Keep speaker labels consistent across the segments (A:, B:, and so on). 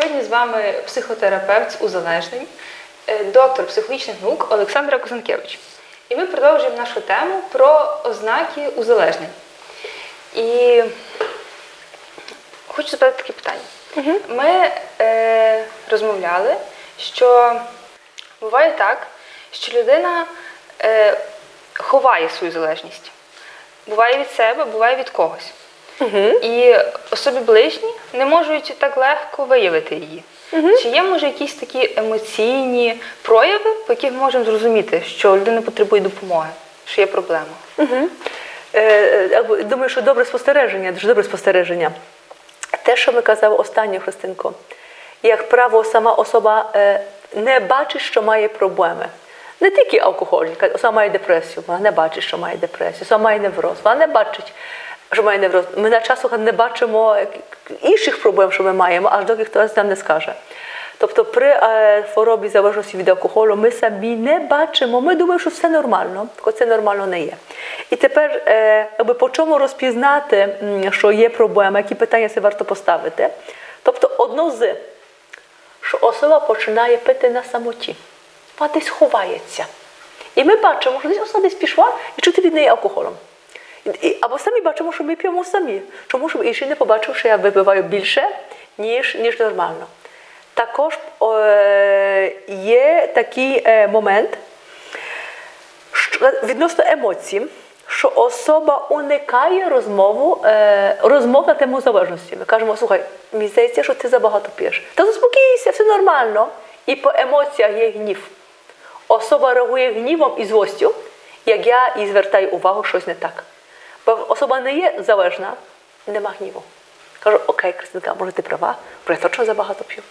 A: Сьогодні з вами психотерапевт з узалежнень, е, доктор психологічних наук Олександра Козанкевич. І ми продовжуємо нашу тему про ознаки узалежнень. І хочу задати таке питання. Ми е, розмовляли, що буває так, що людина е, ховає свою залежність. Буває від себе, буває від когось. І особі ближні не можуть так легко виявити її. Чи є, може, якісь такі емоційні прояви, по яких ми можемо зрозуміти, що людина потребує допомоги, що є проблема?
B: Угу. Е, думаю, що добре спостереження, дуже добре спостереження. Те, що ми казали останнє Христинко, як право, сама особа е, не бачить, що має проблеми. Не тільки алкогольник, особа має депресію, вона не бачить, що має депресію, особа має невроз, вона не бачить, що має невроз. Ми на часу не бачимо інших проблем, що ми маємо, аж доки хтось нам не скаже. Тобто при е, хворобі залежності від алкоголю ми самі не бачимо, ми думаємо, що все нормально, тільки це нормально не є. І тепер, е, аби по чому розпізнати, що є проблема, які питання це варто поставити. Тобто, одно з, що особа починає пити на самоті, вона десь ховається. І ми бачимо, що десь особа десь пішла і чути від неї алкоголем. Або самі бачимо, що ми п'ємо самі. Чому щоб інший не побачив, що я випиваю більше, ніж, ніж нормально. Також е, є такий е, момент що, відносно емоцій, що особа уникає розмову, е, розмов на тему залежності. Ми кажемо, слухай, мені здається, що ти забагато п'єш. Та заспокійся, все нормально. І по емоціях є гнів. Особа реагує гнівом і злостю, як я і звертаю увагу, щось не так. Особа не є залежна, нема гніву. Кажу, окей, Кристинка, може ти права, бо я точно забагато п'ю.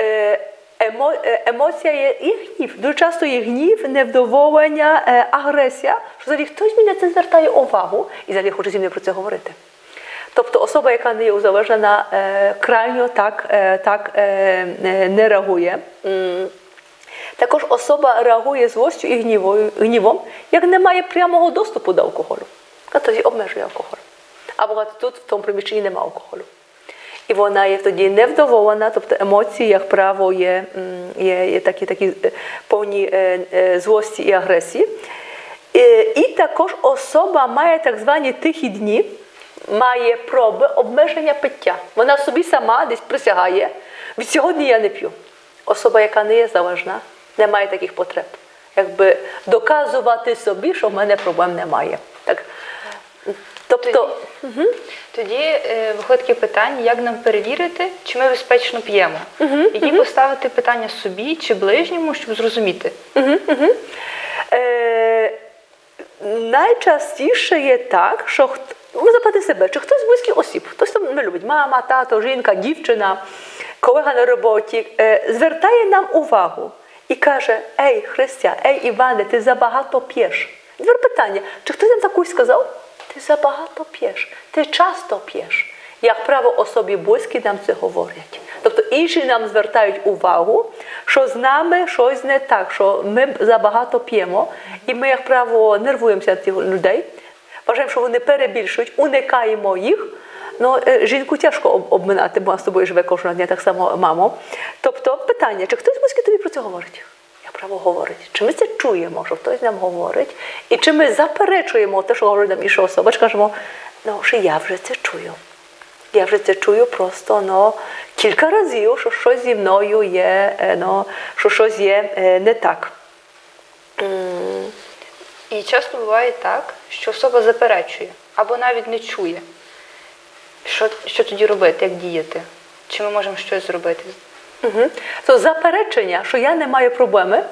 B: Е, емо, е, емоція є і гнів. Дуже часто є гнів, невдоволення, е, агресія, що взагалі хтось мені на це звертає увагу і взагалі хоче зі мною про це говорити. Тобто особа, яка не є узалежена, е, крайньо так, е, так е, е, не реагує. Також особа реагує злостю і гнівом, як не має прямого доступу до алкоголю. А тоді обмежує алкоголь. Або тут в тому приміщенні немає алкоголю. І вона є тоді невдоволена, тобто емоції, як правило, є, є, є такі, такі е, повні е, е, злості і агресії. Е, І також особа має так звані тихі дні, має проби обмеження пиття. Вона собі сама десь присягає. Від сьогодні я не п'ю. Особа, яка не є залежна, не має таких потреб. Якби доказувати собі, що в мене проблем немає. Так. Тобто,
A: Тоді е, виходить таке питання, як нам перевірити, чи ми безпечно п'ємо. Які поставити питання собі чи ближньому, щоб зрозуміти.
B: Е, найчастіше є так, що ви запитати себе, чи хтось з близьких осіб, хтось там не любить, мама, тато, жінка, дівчина, колега на роботі, е, звертає нам увагу і каже: Ей, Христя, ей, Іване, ти забагато п'єш. Тепер питання, чи хтось нам також сказав? Ти забагато п'єш, ти часто п'єш. Як право особі близькі нам це говорять. Тобто інші нам звертають увагу, що з нами щось не так, що ми забагато п'ємо, і ми, як право, нервуємося цих людей. Вважаємо, що вони перебільшують, уникаємо їх. Ну, е, жінку тяжко обминати, бо вона з тобою живе кожного дня, так само мамо. Тобто питання, чи хтось близький тобі про це говорить? Як право говорить? Чи ми це чуємо, що хтось нам говорить? І чи ми заперечуємо те, що говорить нам інша особа, чи кажемо, ну, що я вже це чую. Я вже це чую просто ну, кілька разів, що щось зі мною є, е, ну, що щось є е, не так.
A: І часто буває так, що особа заперечує або навіть не чує. Що, що тоді робити, як діяти? Чи ми можемо щось зробити?
B: Угу. То заперечення, що я не маю проблеми,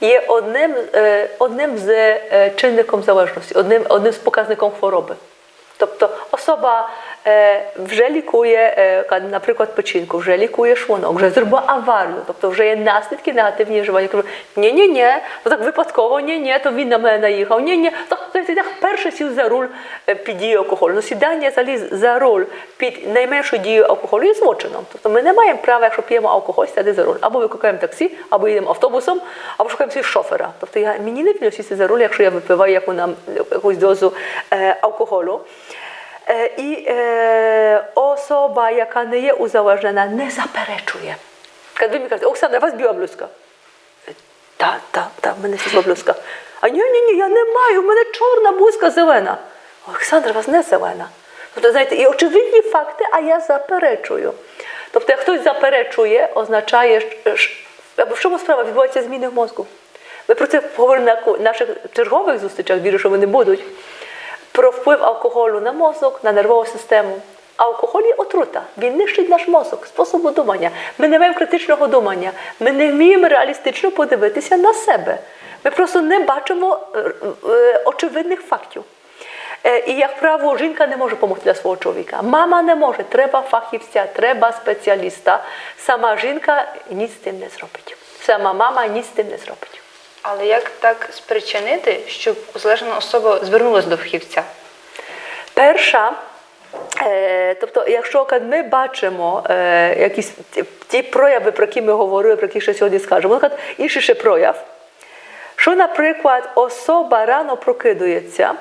B: є одним, е, одним з е, чинником залежності, одним, одним з показником хвороби. Тобто особа е, вже лікує, е, ка- наприклад, печінку, вже лікує шлунок, вже зробила аварію, тобто вже є наслідки негативні вживання. Кажу, ні, ні, ні, то так випадково, ні, ні, то він на мене наїхав, ні, ні, то так перший сів за руль е, під дією алкоголю. Ну, сідання взагалі за руль під найменшою дією алкоголю є злочином. Тобто ми не маємо права, якщо п'ємо алкоголь, сяти за руль. Або викликаємо таксі, або їдемо автобусом, або шукаємо собі шофера. Тобто я мені не вільно сісти за руль, якщо я випиваю яку нам якусь дозу е, алкоголю. Е, І е, ос, особа, яка не є узалежнена, не заперечує. Коли ви мені кажете, Оксана, у Так, так, так, в мене світла блузка. А ні, ні, ні, я не маю, в мене чорна блузка зелена. Олександр, у вас не зелена. Тобто, знаєте, і очевидні факти, а я заперечую. Тобто, як хтось заперечує, означає, або в чому справа відбуваються зміни в мозку. Ми про це говоримо на наших чергових зустрічах, вірю, що вони будуть. Про вплив алкоголю на мозок, на нервову систему. Алкоголь є отрута, він нищить наш мозок, способу думання. Ми не маємо критичного думання, ми не вміємо реалістично подивитися на себе. Ми просто не бачимо е, е, очевидних фактів. Е, І, як правило, жінка не може допомогти для свого чоловіка. Мама не може, треба фахівця, треба спеціаліста. Сама жінка ніц з тим не зробить. Сама мама ніц з тим не зробить.
A: Але як так спричинити, щоб узалежнена особа звернулася до фахівця?
B: Перша, тобто, якщо ми бачимо е, якісь ті, прояви, про які ми говорили, про які ще сьогодні скажемо, наприклад, інший ще прояв, що, наприклад, особа рано прокидується,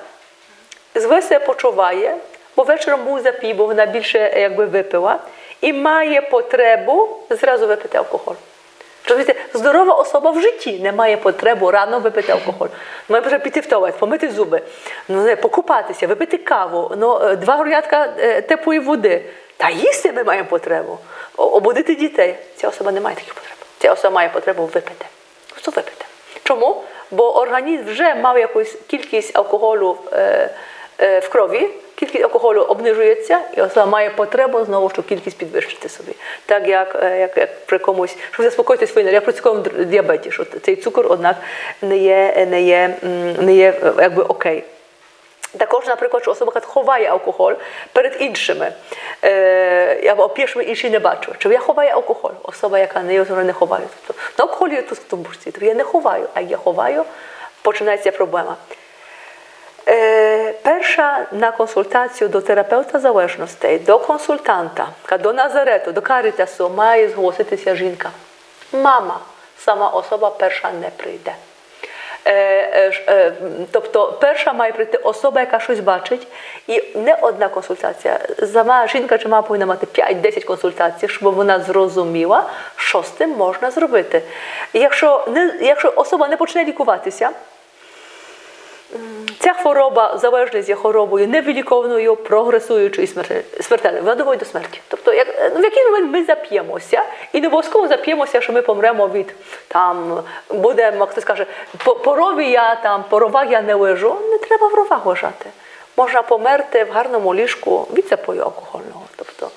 B: зле себе почуває, бо вечором був запій, бо вона більше е, якби випила, і має потребу зразу випити алкоголь. Розумієте, здорова особа в житті не має потребу рано випити алкоголь. Має вже піти в туалет, помити зуби, ну, покупатися, випити каву, ну, е, два горнятка е, теплої води. Та їсти ми маємо потребу. Обудити дітей. Ця особа не має таких потреб. Ця особа має потребу випити. Просто випити. Чому? Бо організм вже мав якусь кількість алкоголю е, е, в крові, кількість алкоголю обнижується, і особа має потребу знову ж кількість підвищити собі. Так як, е, як, як при комусь, щоб заспокоїти свої як при цукровому діабеті, що цей цукор, однак, не є, не є, не є е, якби окей. Також, наприклад, що особа ховає алкоголь перед іншими, е, або першими інші не бачу. Чи я ховаю алкоголь? Особа, яка не, його не ховає. Тобто, на алкоголі тут в тумбурці. Тобто я не ховаю, а я ховаю, починається проблема. Перша на консультацію до терапевта залежностей, до консультанта, до Назарету, до Карітасу має зголоситися жінка. Мама, сама особа перша не прийде. Е, е, е, тобто перша має прийти особа, яка щось бачить, і не одна консультація. Сама жінка чи мама повинна мати 5-10 консультацій, щоб вона зрозуміла, що з тим можна зробити. Якщо, не, якщо особа не почне лікуватися, Ця хвороба залежність є хворобою невиліковною, прогресуючою і смертельною. Вона до смерті. Тобто, як, в який момент ми зап'ємося, і не обов'язково зап'ємося, що ми помремо від там, будемо, хтось каже, по, по я там, по ровах я не лежу. Не треба в ровах лежати. Можна померти в гарному ліжку від запою алкогольного. Тобто,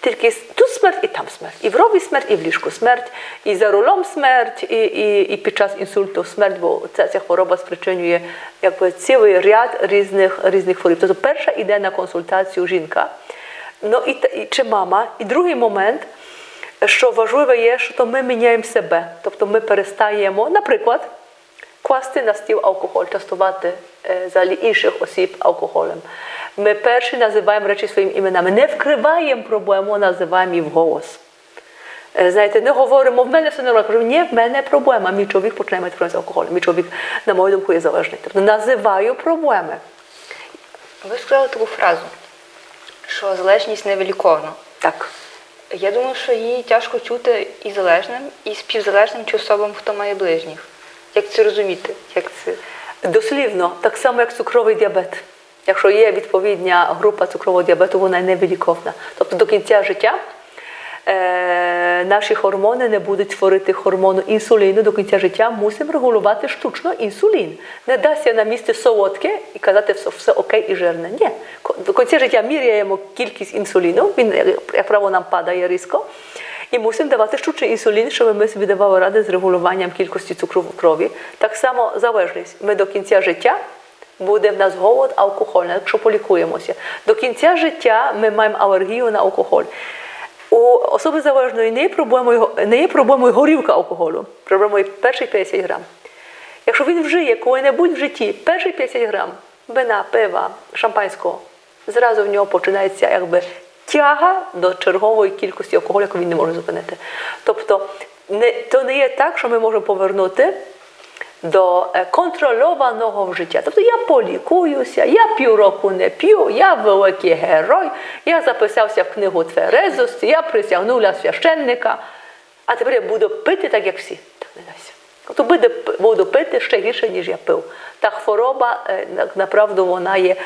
B: тільки тут смерть і там смерть. І в рові смерть, і в ліжку смерть, і за рулем смерть, і, і, і під час інсульту смерть, бо ця, ця хвороба спричинює якби, цілий ряд різних, різних хвороб. Тобто перша йде на консультацію жінка, ну, і, і, чи мама. І другий момент, що важливе є, що то ми міняємо себе. Тобто ми перестаємо, наприклад, класти на стіл алкоголь, частувати е, взагалі інших осіб алкоголем. Ми перші називаємо речі своїми іменами. Не вкриваємо проблему, а називаємо її вголос. Е, Знаєте, не говоримо, в мене все нормально. Кажу, ні, в мене проблема. Мій чоловік починає мати проблеми з алкоголем. Мій чоловік, на мою думку, є залежний. Тобто називаю проблеми.
A: Ви сказали таку фразу, що залежність невиліковна.
B: Так.
A: Я думаю, що її тяжко чути і залежним, і співзалежним чи особам, хто має ближніх. Як це розуміти? Як це?
B: Дослівно, так само, як цукровий діабет. Якщо є відповідня група цукрового діабету, вона невиліковна. Тобто до кінця життя е, наші гормони не будуть творити гормону інсуліну до кінця життя, мусимо регулювати штучно інсулін. Не дасться на місці солодке і казати все, все окей і жирне. Ні. До кінця життя міряємо кількість інсуліну, він, як правило, нам падає різко. І мусимо давати штучний інсулін, щоб ми собі давали ради з регулюванням кількості цукру в крові. Так само залежність. Ми до кінця життя буде в нас голод алкогольний, якщо полікуємося. До кінця життя ми маємо алергію на алкоголь. У особи залежної не є проблемою, не є проблемою горілка алкоголю, проблемою перші 50 грам. Якщо він вжиє коли-небудь в житті перші 50 грам вина, пива, шампанського, зразу в нього починається якби тяга до чергової кількості алкоголю, яку він не може зупинити. Тобто, не, то не є так, що ми можемо повернути до контрольованого контрольованого життя. Тобто я полікуюся, я півроку не п'ю, я великий герой, я записався в книгу тверезості, я присягнула священника, а тепер я буду пити так, як всі. Так не дасться. Тобто буде, буду пити ще гірше, ніж я пив. Та хвороба, е, на- направду, вона є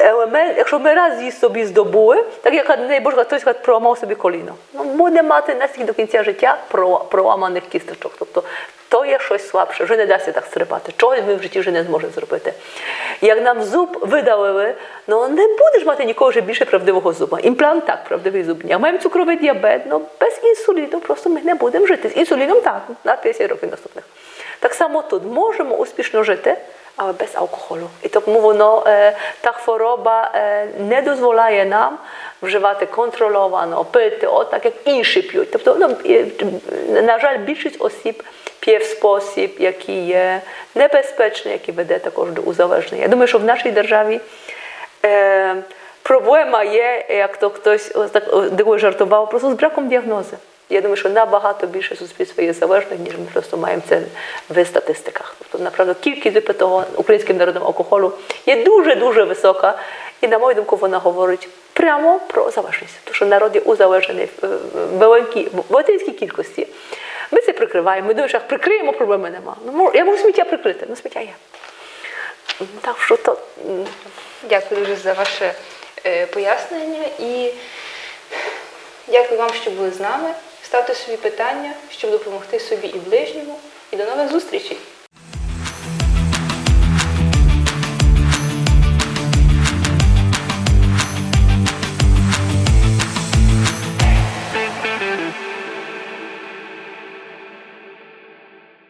B: елемент, якщо ми раз її собі здобули, так як не Боже, хтось проламав собі коліно. Ну, буде мати настільки до кінця життя проламаних кісточок. Тобто то є щось слабше, вже не дасться так стрибати. Чогось ми в житті вже не зможемо зробити. Як нам зуб видалили, ну не будеш мати нікого вже більше правдивого зуба. Імплант так, правдивий зуб. Як маємо цукровий діабет, ну без інсуліну просто ми не будемо жити. З інсуліном так, на 50 років наступних. Так само тут можемо успішно жити, але без алкоголю. І тому воно е, та хвороба е, не дозволяє нам вживати контрольовано, пити, от так як інші п'ють. Тобто, ну, і, на жаль, більшість осіб п'є в спосіб, який є небезпечний, який веде також до узалежнення. Я думаю, що в нашій державі. Е, Проблема є, як то хтось ось так о, дивою жартував, просто з браком діагнози. Я думаю, що набагато більше суспільства є залежних, ніж ми просто маємо це в статистиках. Тобто, направду, кількість випитого українським народом алкоголю є дуже-дуже висока. І, на мою думку, вона говорить прямо про залежність. Тому що народ є узалежений в е, в великій кількості. Ми це прикриваємо. Ми думаємо, що прикриємо, проблеми нема. Ну, я можу сміття прикрити, ну сміття є. Так що то
A: Дякую дуже за ваше е, пояснення і дякую вам, що були з нами. Ставте собі питання, щоб допомогти собі і ближньому. І до нових зустрічей!